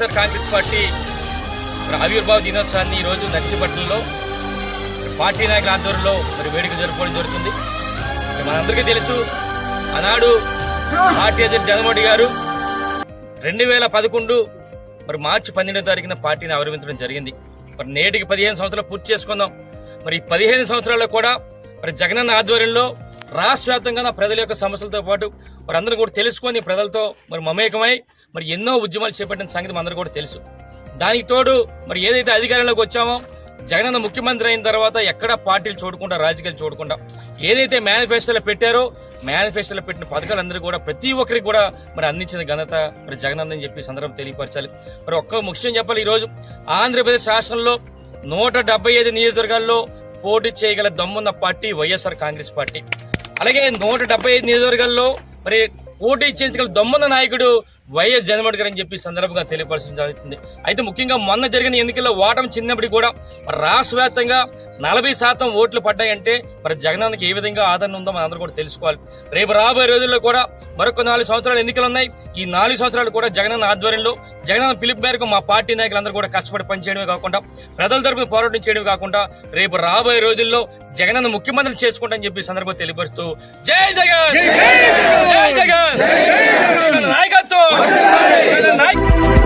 YSR Congress party ఆవిర్భావ దినోత్సవాన్ని ఈ రోజు నర్సీపట్నంలో పార్టీ నాయకుల ఆధ్వర్యంలో మరి వేడుక జరుపుకోవడం జరుగుతుంది. మనందరికీ తెలుసు ఆనాడు పార్టీ అధ్యక్షుడు జగన్మోహన్ గారు రెండు వేల పదకొండు మరి మార్చి పన్నెండో తారీఖున పార్టీని ఆవిర్భించడం జరిగింది. మరి నేటికి పదిహేను సంవత్సరాలు పూర్తి చేసుకుందాం. మరి ఈ పదిహేను సంవత్సరాల్లో కూడా మరి జగనన్న ఆధ్వర్యంలో రాష్ట్ర వ్యాప్తంగా ప్రజల యొక్క సమస్యలతో పాటు మరి కూడా తెలుసుకొని ప్రజలతో మరి మమేకమై మరి ఎన్నో ఉద్యమాలు చేపట్టిన సంగతి మనందరూ కూడా తెలుసు. దానికి తోడు మరి ఏదైతే అధికారంలోకి వచ్చామో జగనన్న ముఖ్యమంత్రి అయిన తర్వాత ఎక్కడ పార్టీలు చూడకుండా రాజకీయాలు చూడకుండా ఏదైతే మేనిఫెస్టోలో పెట్టారో మేనిఫెస్టోలో పెట్టిన పథకాలందరూ కూడా ప్రతి ఒక్కరికి కూడా మరి అందించిన ఘనత మరి జగనన్న అని చెప్పి సందర్భం తెలియపరచాలి. మరి ఒక్క ముఖ్యం చెప్పాలి ఈరోజు. ఆంధ్రప్రదేశ్ రాష్ట్రంలో నూట డెబ్బై ఐదు నియోజకవర్గాల్లో పోటీ చేయగల దమ్మున్న పార్టీ వైఎస్ఆర్ కాంగ్రెస్ పార్టీ. అలాగే నూట డెబ్బై ఐదు నియోజకవర్గాల్లో మరి పోటీ చేయించగల దొమ్మన నాయకుడు వైఎస్ జగన్మోహన్ గారు అని చెప్పి సందర్భంగా తెలియపరచడం జరుగుతుంది. అయితే ముఖ్యంగా మొన్న జరిగిన ఎన్నికల్లో ఓటమి చిన్నప్పటికీ కూడా మరి రాష్ట్ర వ్యాప్తంగా నలభై శాతం ఓట్లు పడ్డాయంటే మరి జగనానికి ఏ విధంగా ఆదరణ ఉందో మనం అందరూ కూడా తెలుసుకోవాలి. రేపు రాబోయే రోజుల్లో కూడా మరొక నాలుగు సంవత్సరాలు ఎన్నికలు ఉన్నాయి. ఈ నాలుగు సంవత్సరాలు కూడా జగనన్న ఆధ్వర్యంలో జగనన్న పిలుపు మేరకు మా పార్టీ నాయకులందరూ కూడా కష్టపడి పనిచేయడమే కాకుండా ప్రజల తరపున పోరాటం చేయడమే కాకుండా రేపు రాబోయే రోజుల్లో జగనన్న ముఖ్యమంత్రి చేసుకుంటామని చెప్పి సందర్భంగా తెలియపరుస్తూ జై జగన్! జై జగన్! జగన్! నాయక్